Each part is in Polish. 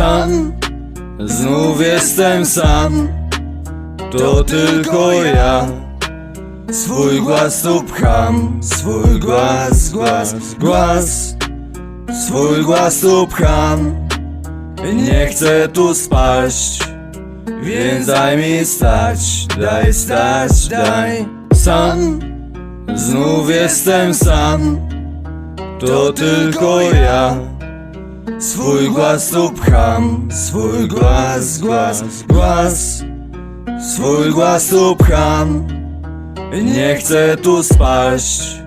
Sam, znów jestem sam. To tylko ja. Swój głaz tu pcham. Swój głaz, głaz, głaz. Swój głaz tu pcham. Nie chcę tu spaść. Więc daj mi stać. Daj stać, daj. Sam. Znów jestem sam. To tylko ja Swój głaz tu pcham Swój głaz, głaz, głaz. Swój głaz tu pcham Nie chcę tu spaść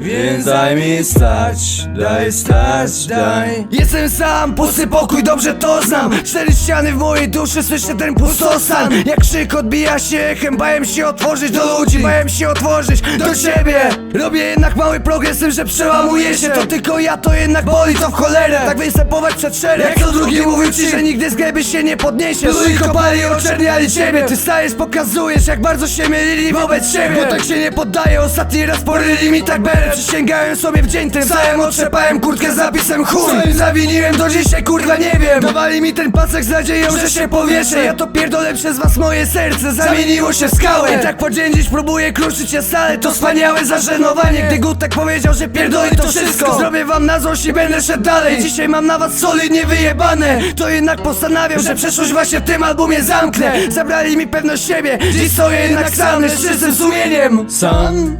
Więc daj mi stać Daj stać, daj. Jestem sam, pusty pokój, dobrze to znam. Cztery ściany w mojej duszy, słyszę ten pustostan Jak krzyk odbija się echem, bałem się otworzyć do ludzi. Bałem się otworzyć do ciebie. Robię jednak mały progres tym, że przełamuję się. To tylko ja, to jednak boli, to w cholerę. Tak występować przed szereg. Jak to drugi mówił ci, że nigdy z gleby się nie podniesiesz. Byli kopali, oczerniali ciebie. Ty stajesz, pokazujesz, jak bardzo się mylili wobec siebie. Bo tak się nie poddaję, ostatni raz poryli mi tak berę Przysięgałem sobie w dzień ten Wstałem, otrzepałem kurtkę z napisem chuj. Co im zawiniłem, do dzisiaj kurwa nie wiem. Dawali mi ten pasek z nadzieją, że się powieszę. Ja to pierdolę przez was moje serce Zamieniło się w skałę. I tak po dzień dziś próbuję kruszyć się stale. To wspaniałe zażenowanie Gdy Gutek powiedział, że pierdoli to wszystko. Zrobię wam na złość i będę szedł dalej. Dzisiaj mam na was solidnie wyjebane To jednak postanawiam, że przeszłość właśnie w tym albumie zamknę. Zabrali mi pewność siebie Dziś stoję jednak sam, lecz czystym sumieniem. Sam,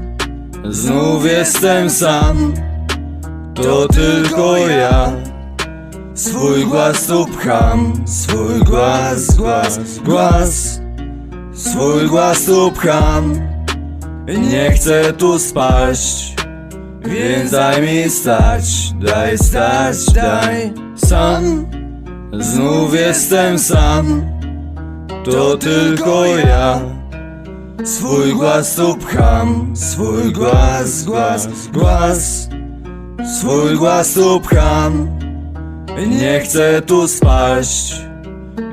znów jestem sam. To tylko ja. Swój głaz tu pcham Swój głaz, głaz, głaz. Swój głaz tu pcham Nie chcę tu spaść. Więc daj mi stać. Daj stać, daj. Sam, znów jestem sam. To tylko ja Swój głaz tu pcham, swój głaz, głaz, głaz. Swój głaz tu Nie chcę tu spaść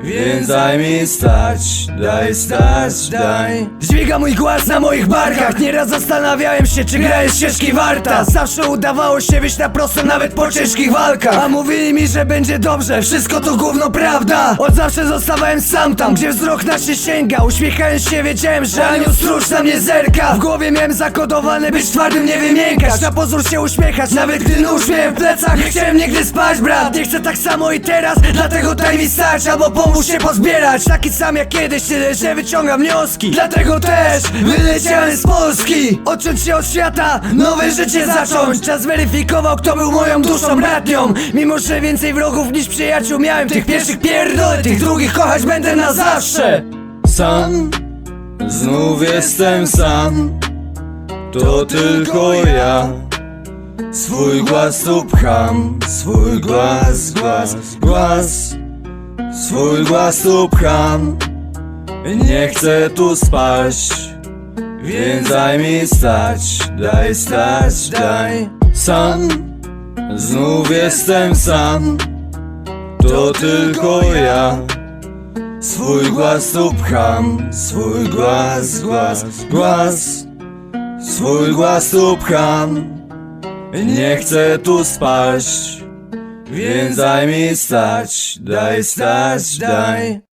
Więc daj mi stać, daj stać, daj. Dźwiga mój głaz na moich barkach. Nieraz zastanawiałem się, czy gra jest ścieżki warta. Zawsze udawało się wyjść na prosto, nawet po ciężkich walkach. A mówili mi, że będzie dobrze, wszystko to gówno prawda. Od zawsze zostawałem sam tam, gdzie wzrok na się sięga. Uśmiechając się wiedziałem, że anioł stróż na mnie zerka. W głowie miałem zakodowane, być twardym nie wymiękać. Na pozór się uśmiechać, nawet gdy nóż miałem w plecach. Nie chciałem nigdy spać, brat, nie chcę tak samo i teraz Dlatego daj mi stać, albo pomóż się pozbierać. Taki sam jak kiedyś, tyle że wyciągam wnioski. Dlatego też wyleciałem z Polski. Odciąć się od świata, nowe życie zacząć. Czas weryfikował, kto był moją duszą bratnią. Mimo, że więcej wrogów niż przyjaciół miałem Tych pierwszych pierdolę, tych drugich kochać będę na zawsze. Sam, znów jestem sam. To tylko ja. Swój głaz tu pcham. Swój głaz, głaz, głaz Swój głaz tu pcham. Nie chcę tu spaść. Więc daj mi stać Daj stać, daj. Sam, znów jestem sam. To tylko ja. Swój głaz tu pcham, swój głaz, głaz, głaz. Swój głaz tu pcham. Nie chcę tu spaść Więc daj mi stać, daj stać, daj